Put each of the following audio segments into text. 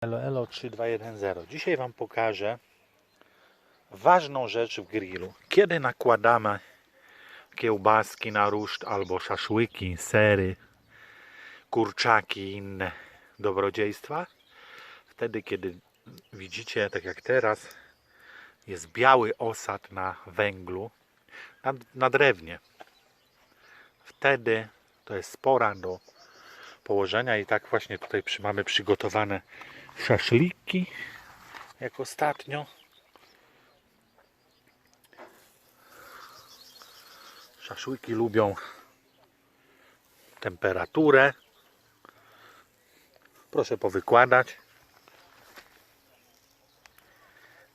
Elo Elo 3210. Dzisiaj Wam pokażę ważną rzecz w grillu. Kiedy nakładamy kiełbaski na ruszt albo szaszłyki, sery, kurczaki i inne dobrodziejstwa, wtedy kiedy widzicie, tak jak teraz, jest biały osad na węglu, na, na drewnie. Wtedy to jest pora do położenia i tak właśnie tutaj mamy przygotowane szaszliki jak ostatnio. Szaszłyki lubią temperaturę. Proszę powykładać.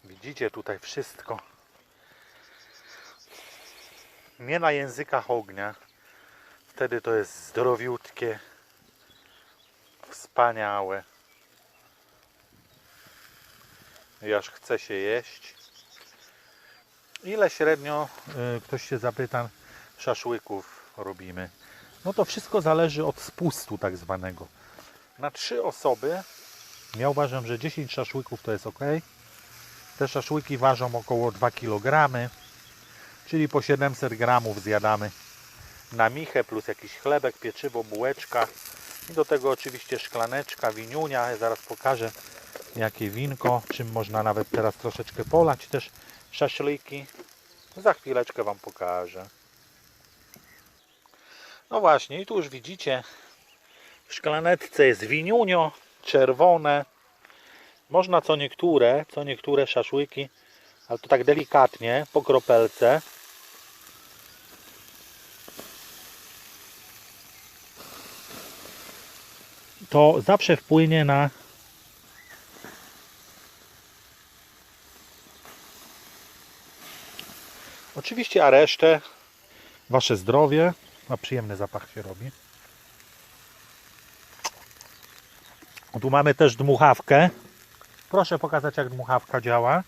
Widzicie tutaj wszystko. Nie na językach ognia. Wtedy to jest zdrowiutkie, wspaniałe. Aż chce się jeść. Ile średnio, y, ktoś się zapyta, szaszłyków robimy? No to wszystko zależy od spustu tak zwanego. Na trzy osoby ja uważam, że 10 szaszłyków to jest ok. Te szaszłyki ważą około 2 kg, czyli po 700 gramów zjadamy na michę plus jakiś chlebek, pieczywo, bułeczka i do tego oczywiście szklaneczka, winiunia. Zaraz pokażę jakie winko, czym można nawet teraz troszeczkę polać też szaszliki. Za chwileczkę Wam pokażę. No właśnie, i tu już widzicie, w szklaneczce jest winiunio, czerwone. Można co niektóre, co niektóre szaszłyki, ale to tak delikatnie, po kropelce. To zawsze wpłynie na Oczywiście, a resztę Wasze zdrowie. A przyjemny zapach się robi. Tu mamy też dmuchawkę. Proszę pokazać, jak dmuchawka działa.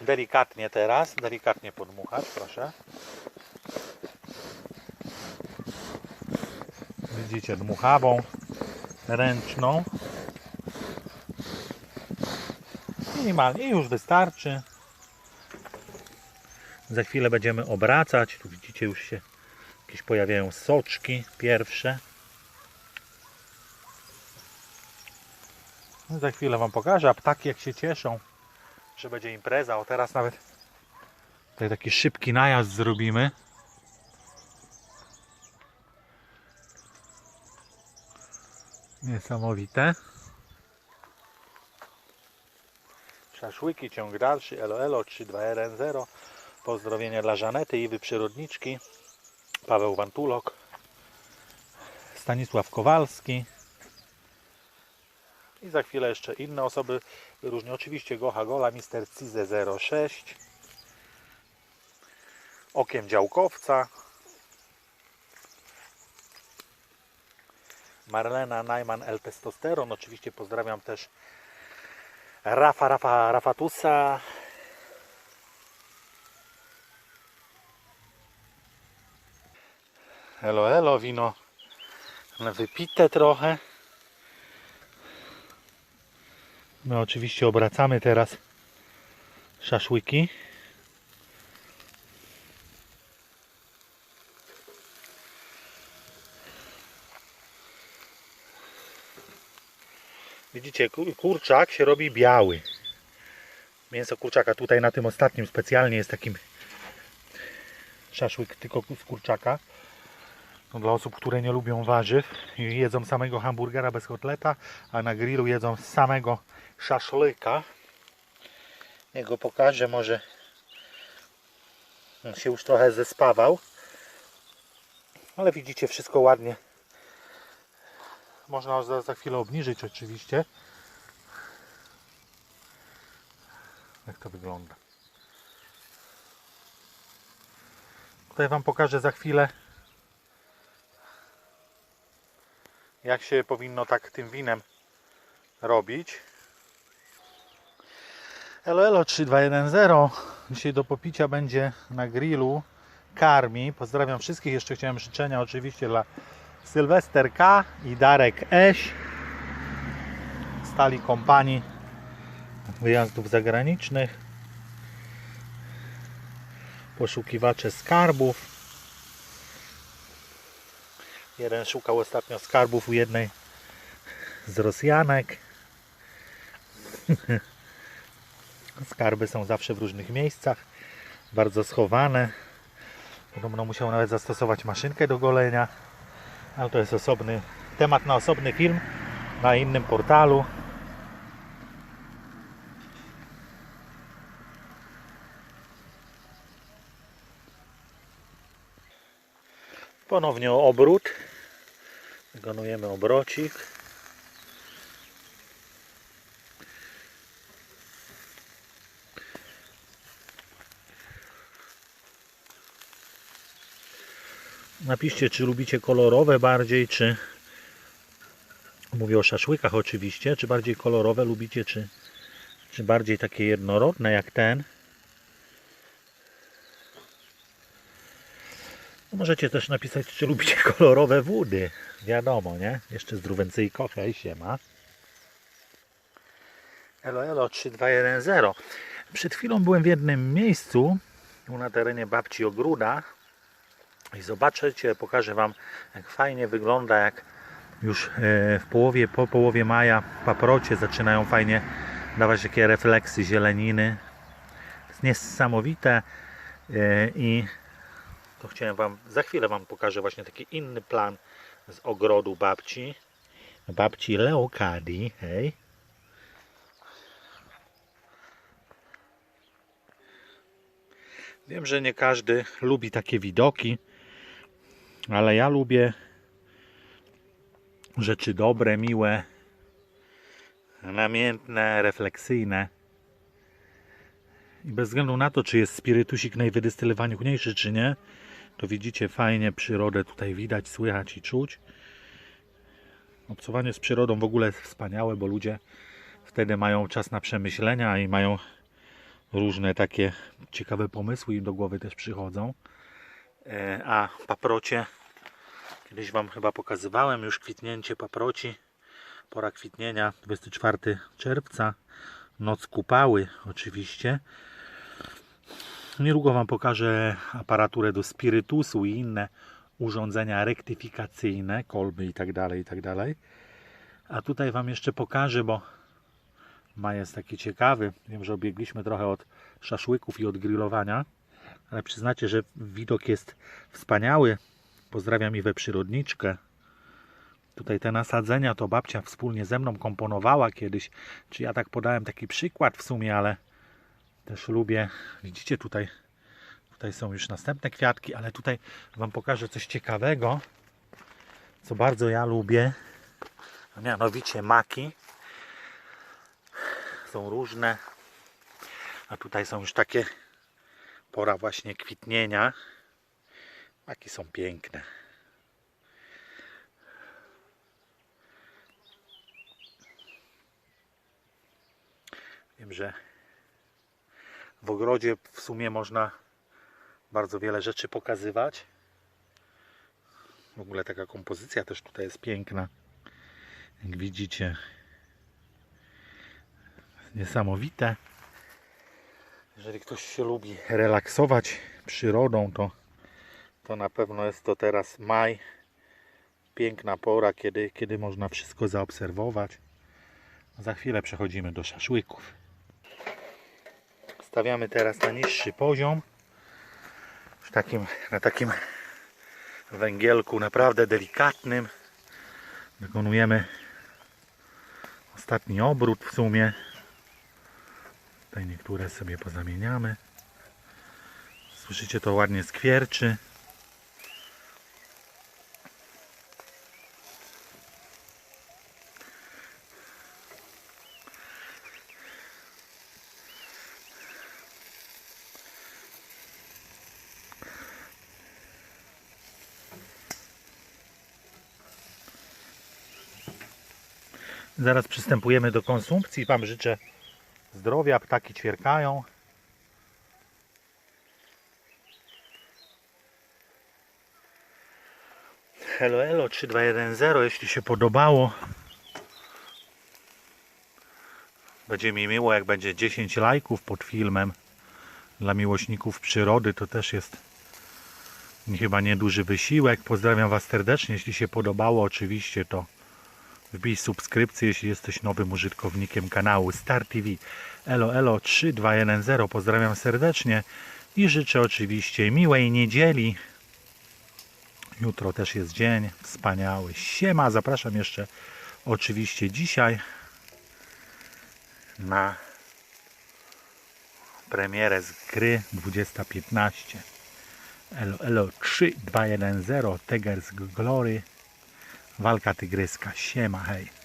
Delikatnie teraz, delikatnie podmuchać, proszę. Widzicie, dmuchawą ręczną. Minimalnie już wystarczy. Za chwilę będziemy obracać. Tu widzicie już się jakieś pojawiają soczki pierwsze. No, za chwilę Wam pokażę, a ptaki jak się cieszą, że będzie impreza. O teraz nawet tutaj taki szybki najazd zrobimy. Niesamowite. Szaszłyki, ciąg dalszy, elo elo 32RN0. Pozdrowienia dla Żanety, Iwy Przyrodniczki, Paweł Wantulok, Stanisław Kowalski. I za chwilę jeszcze inne osoby wyróżnię. Oczywiście Gocha Gola, Mister Cize 06, Okiem Działkowca, Marlena Najman L Testosteron. Oczywiście pozdrawiam też Rafa Rafa Rafatusa. Elo, elo, wino wypite trochę. My oczywiście obracamy teraz szaszłyki. Widzicie, kur- kurczak się robi biały. Mięso kurczaka tutaj na tym ostatnim specjalnie jest takim szaszłyk tylko z kurczaka. To dla osób, które nie lubią warzyw i jedzą samego hamburgera bez kotleta, a na grillu jedzą samego szaszłyka. Jego pokażę, może on się już trochę zespawał. Ale widzicie, wszystko ładnie można za, za chwilę obniżyć oczywiście. Jak to wygląda. Tutaj Wam pokażę za chwilę jak się powinno tak tym winem robić. Elo Elo 3210 Dzisiaj do popicia będzie na grillu karmi. Pozdrawiam wszystkich. Jeszcze chciałem życzenia oczywiście dla Sylwester K i Darek Eś. Stali kompanii wyjazdów zagranicznych. Poszukiwacze skarbów. Jeden szukał ostatnio skarbów u jednej z Rosjanek. Skarby są zawsze w różnych miejscach, bardzo schowane. Podobno musiał nawet zastosować maszynkę do golenia, ale to jest osobny temat na osobny film na innym portalu. Ponownie obrót. Wykonujemy obrocik. Napiszcie, czy lubicie kolorowe bardziej, czy mówię o szaszłykach oczywiście, czy bardziej kolorowe lubicie, czy, czy bardziej takie jednorodne jak ten. No Możecie też napisać, czy lubicie kolorowe wody. Wiadomo, nie? Jeszcze zdrówencyjko, hej, siema. Elo, elo, 3210. Przed chwilą byłem w jednym miejscu, na terenie babci Ogróda i zobaczycie, pokażę Wam, jak fajnie wygląda, jak już e, w połowie, po połowie maja paprocie zaczynają fajnie dawać takie refleksy zieleniny. To jest niesamowite e, i to chciałem Wam, za chwilę Wam pokażę właśnie taki inny plan z ogrodu babci. Babci Leokadii, hej. Wiem, że nie każdy lubi takie widoki, ale ja lubię rzeczy dobre, miłe, namiętne, refleksyjne. I bez względu na to, czy jest spirytusik najwydystylowaniuchniejszy, czy nie, to widzicie fajnie przyrodę tutaj widać, słychać i czuć. Obcowanie z przyrodą w ogóle jest wspaniałe, bo ludzie wtedy mają czas na przemyślenia i mają różne takie ciekawe pomysły im do głowy też przychodzą. E, A paprocie, kiedyś Wam chyba pokazywałem już kwitnięcie paproci. Pora kwitnienia 24 czerwca, noc kupały oczywiście. Niedługo Wam pokażę aparaturę do spirytusu i inne urządzenia rektyfikacyjne, kolby i tak dalej, i tak dalej. A tutaj Wam jeszcze pokażę, bo maj jest taki ciekawy. Wiem, że obiegliśmy trochę od szaszłyków i od grillowania, ale przyznacie, że widok jest wspaniały. Pozdrawiam Iwę Przyrodniczkę. Tutaj te nasadzenia to babcia wspólnie ze mną komponowała kiedyś. Czy ja tak podałem taki przykład w sumie, ale też lubię. Widzicie tutaj, tutaj są już następne kwiatki, ale tutaj Wam pokażę coś ciekawego, co bardzo ja lubię. A mianowicie maki. Są różne. A tutaj są już takie pora właśnie kwitnienia. Maki są piękne. Wiem, że w ogrodzie w sumie można bardzo wiele rzeczy pokazywać. W ogóle taka kompozycja też tutaj jest piękna. Jak widzicie, niesamowite. Jeżeli ktoś się lubi relaksować przyrodą, to, to na pewno jest to teraz maj. Piękna pora, kiedy, kiedy można wszystko zaobserwować. Za chwilę przechodzimy do szaszłyków. Stawiamy teraz na niższy poziom. W takim, na takim węgielku naprawdę delikatnym. Wykonujemy ostatni obrót w sumie. Tutaj niektóre sobie pozamieniamy. Słyszycie to ładnie skwierczy. Zaraz przystępujemy do konsumpcji. Wam życzę zdrowia, ptaki ćwierkają. Hello Elo 3210, jeśli się podobało. Będzie mi miło, jak będzie 10 lajków pod filmem. Dla miłośników przyrody to też jest chyba nieduży wysiłek. Pozdrawiam Was serdecznie. Jeśli się podobało, oczywiście, to wbij subskrypcję, jeśli jesteś nowym użytkownikiem kanału Star TV. Elo, elo 3210. Pozdrawiam serdecznie i życzę oczywiście miłej niedzieli. Jutro też jest dzień wspaniały. Siema, zapraszam jeszcze oczywiście dzisiaj na premierę z gry 2015. Elo, elo 3, 2, 1, 0, Tigers Glory. Walka tygryska. Siema, hej.